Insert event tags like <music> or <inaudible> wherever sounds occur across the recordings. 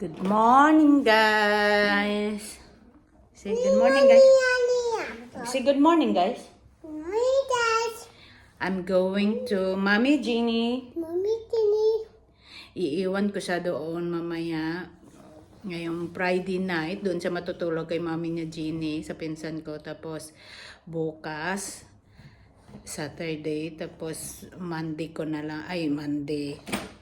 Good morning, guys. Say good morning, guys. Say good morning, guys. I'm going to Mommy Jeannie. Iiwan ko siya doon mamaya. Ngayong Friday night, doon siya matutulog kay mami niya Jeannie sa pinsan ko. Tapos bukas, Saturday, tapos Monday ko na lang, ay Monday,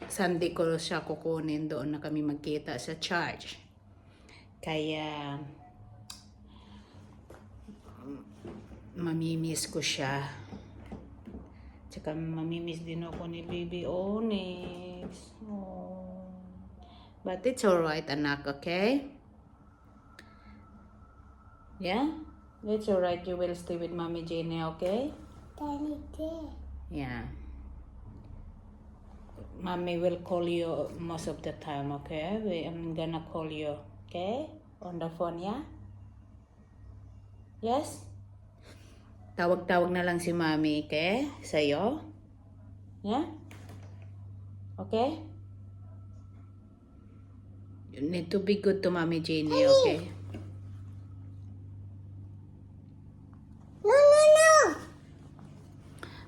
Sunday ko siya kukunin doon na kami magkita sa church. Kaya, mamimiss ko siya. Tsaka mamimiss din ako ni Baby Onyx. Oh. But it's alright, anak, okay? Yeah? It's alright, you will stay with Mommy Jenny, okay? Yeah. Mommy will call you most of the time, okay? We, I'm gonna call you, okay? On the phone, yeah? Yes? Tawag-tawag na lang si Mommy, okay? Sa'yo? Yeah? Okay? You need to be good to Mommy Jenny, okay?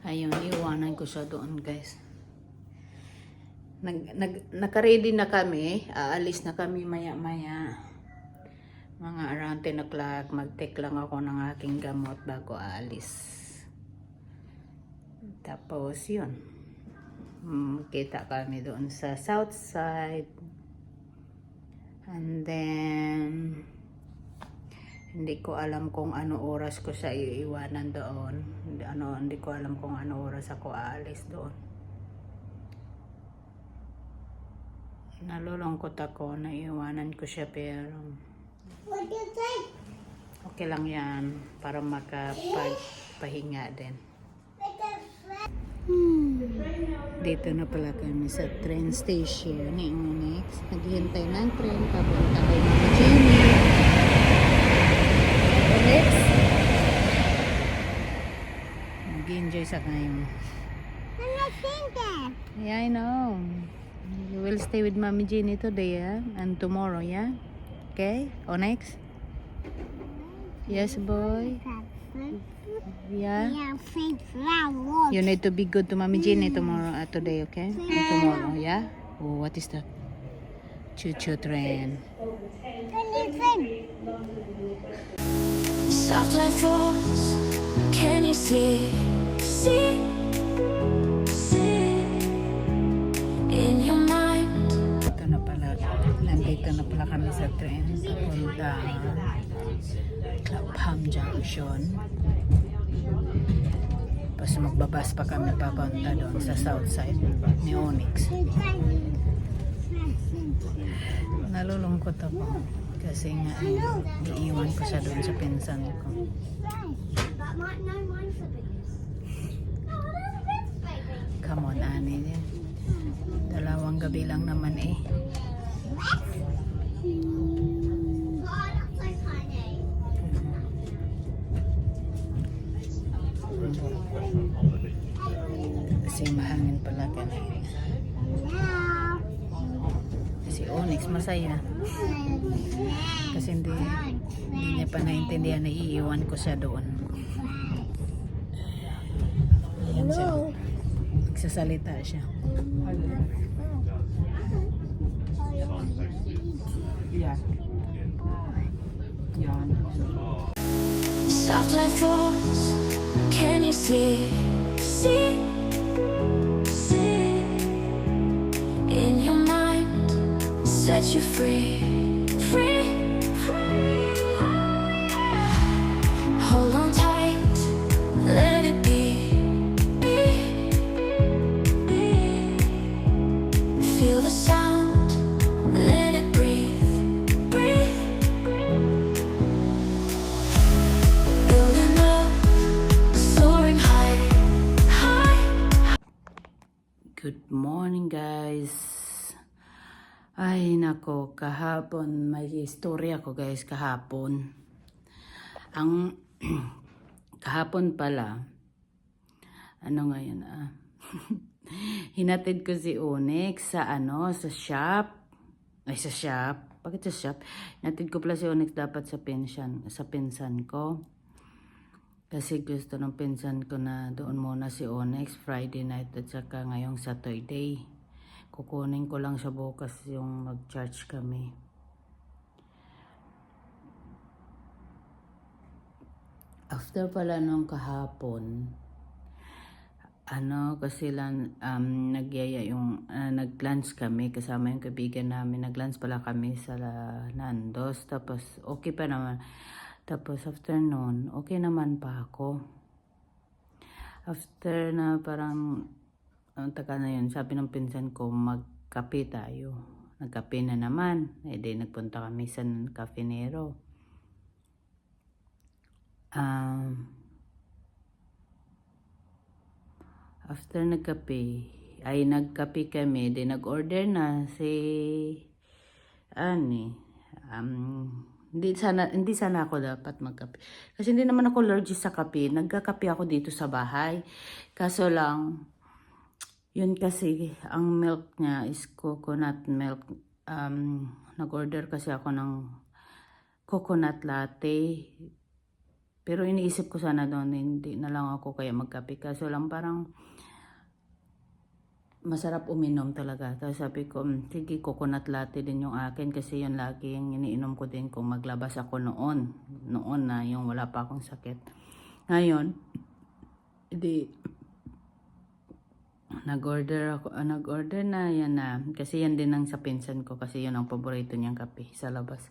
Ayun, iwanan ko siya doon, guys. Nag, nag, nakaready na kami. Aalis na kami maya-maya. Mga around 10 o'clock, mag-take lang ako ng aking gamot bago aalis. Tapos, yun. Mm, kita kami doon sa south side. And then, hindi ko alam kung ano oras ko siya iiwanan doon. Ano, hindi ko alam kung ano oras ako aalis doon. Nalulungkot ako na iwanan ko siya pero okay lang yan para makapagpahinga din. Hmm. Dito na pala kami sa train station ni Onyx. Naghihintay ng train papunta kay Mama Jenny. Onyx? Nag-enjoy sa kayo. Yeah, I know. You will stay with Mommy Jenny today, yeah? And tomorrow, yeah? Okay? Onyx? Yes, boy? Yeah? You need to be good to Mommy Jenny tomorrow, uh, today, okay? And tomorrow, yeah? Oh, what is that? Choo-choo train. Soft light falls. Can you? See? See? Nandito na pala kami sa train papunta Clapham Junction. Tapos magbabas pa kami papunta doon sa south side ni Onyx. Nalulungkot ako kasi nga iiwan ko siya doon sa pinsan ko. Come on, Ani. Dalawang gabi lang naman eh. Kasi mahangin pala kanina. Si Onyx masaya. Kasi hindi, hindi niya pa naintindihan na iiwan ko siya doon. Ayan siya. Nagsasalita siya. Soft light falls. Can you see? See? See? In your mind. Set you. Free. Free. Morning guys. Ay nako, kahapon may istorya ko guys kahapon. Ang <clears throat> kahapon pala ano ngayon ah <laughs> hinatid ko si Onyx sa ano sa shop ay sa shop. Bakit sa shop? Natid ko pala si Onyx dapat sa pension, sa pinsan ko. Kasi gusto ng pinsan ko na doon muna si Onyx Friday night at saka ngayong Saturday. Kukunin ko lang siya bukas yung mag-charge kami. After pala nung kahapon, ano kasi lang um, nagyaya yung ah, nag-lunch kami kasama yung kaibigan namin nag-lunch pala kami sa Nandos tapos okay pa naman tapos after noon okay naman pa ako. After na parang ang taga na yun sabi ng pinsan ko magkape tayo. Nagkape na naman. Eh di nagpunta kami sa Cafinero um, After nagkape, ay nagkape kami, di nag-order na si ani um, hindi sana hindi sana ako dapat magkape. Kasi hindi naman ako allergic sa kape. Nagkakape ako dito sa bahay. Kaso lang yun kasi ang milk niya is coconut milk. Um, nag-order kasi ako ng coconut latte. Pero iniisip ko sana doon, hindi na lang ako kaya magkape. Kaso lang parang masarap uminom talaga. Tapos sabi ko, "Hmm, sige, coconut latte din yung akin kasi yun lagi yung iniinom ko din kung maglabas ako noon. Noon na yung wala pa akong sakit. Ngayon, di nag-order ako, ah, nag-order na yan na kasi yan din ang sa pinsan ko kasi yun ang paborito niyang kape sa labas.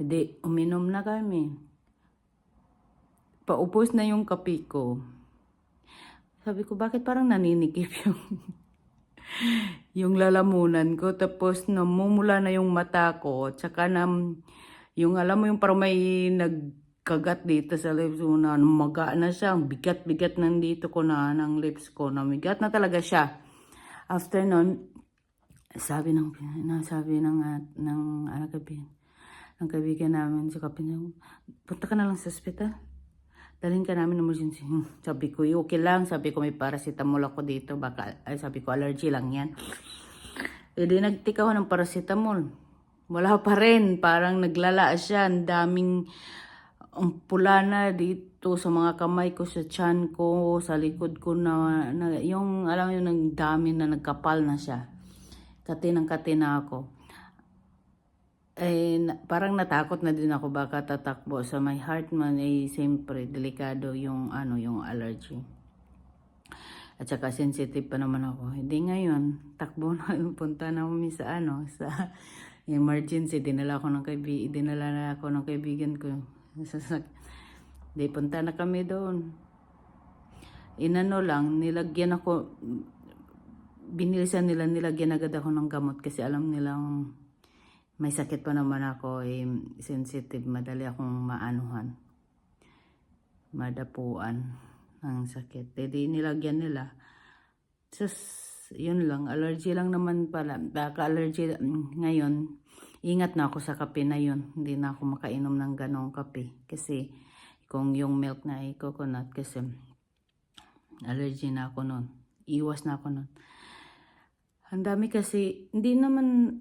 Hindi, uminom na kami. Paupos na yung kape ko. Sabi ko, bakit parang naninikip yung yung lalamunan ko. Tapos namumula na yung mata ko. Tsaka na, yung alam mo yung parang may nagkagat dito sa lips ko na maga na siya. Ang bigat-bigat nandito ko na ng lips ko. Namigat na talaga siya. After nun, sabi ng, na, sabi ng, uh, ng, ano kaibigan, ng kaibigan namin sa kapin, punta ka na lang sa ospital. Dalhin ka namin emergency. Hmm, Sabi ko, "Eh, okay lang. Sabi ko, may paracetamol ako dito. Baka, ay, sabi ko, allergy lang yan. E di nagtik ako ng paracetamol. Wala pa rin. Parang naglala siya. Ang daming ang pula na dito sa mga kamay ko, sa tiyan ko, sa likod ko na, na yung, alam mo yung ang dami na nagkapal na siya. Katinang katina ako eh, parang natakot na din ako baka tatakbo. Sa my heart man eh siyempre delikado yung ano yung allergy. At saka sensitive pa naman ako. Hindi ngayon. Takbo na punta na kami sa ano sa <laughs> emergency. Dinala ako ng kaibigan dinala na ako ng kaibigan ko. Sa sak- di punta na kami doon. Inano lang nilagyan ako binilisan nila nilagyan agad ako ng gamot kasi alam nilang may sakit pa naman ako, eh, sensitive, madali akong maanuhan. Madapuan ng sakit. Eh, di nilagyan nila. Sus, yun lang, allergy lang naman pala. Baka allergy mm, ngayon, ingat na ako sa kape na yun. Hindi na ako makainom ng ganong kape. Kasi, kung yung milk na ay coconut, kasi allergy na ako nun. Iwas na ako nun. Ang dami kasi, hindi naman,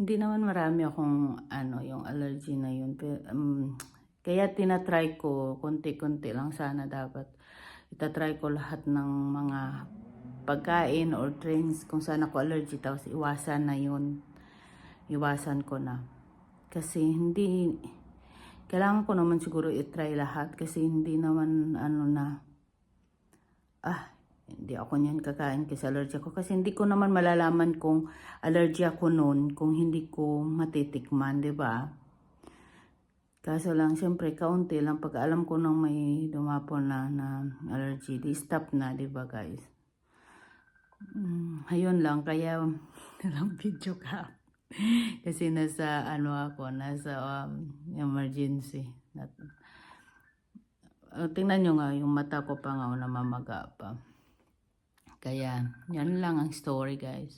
hindi naman marami akong ano, yung allergy na yun. Pero, um, kaya tinatry ko, konti-konti lang sana dapat. Itatry ko lahat ng mga pagkain or drinks kung saan ako allergy. Tapos iwasan na yun. Iwasan ko na. Kasi hindi, kailangan ko naman siguro itry lahat. Kasi hindi naman ano na, ah, hindi ako niyan kakain kasi allergy ako. Kasi hindi ko naman malalaman kung allergy ako noon kung hindi ko matitikman, di ba? Kaso lang, siyempre, kaunti lang. Pag alam ko nang may dumapon na, na allergy, di stop na, di ba guys? Mm, ayun lang, kaya <laughs> lang video ka. Kasi nasa, ano ako, nasa um, emergency. Nat, uh, tingnan nyo nga, yung mata ko pa nga, namamaga pa. Kaya, yan lang ang story guys.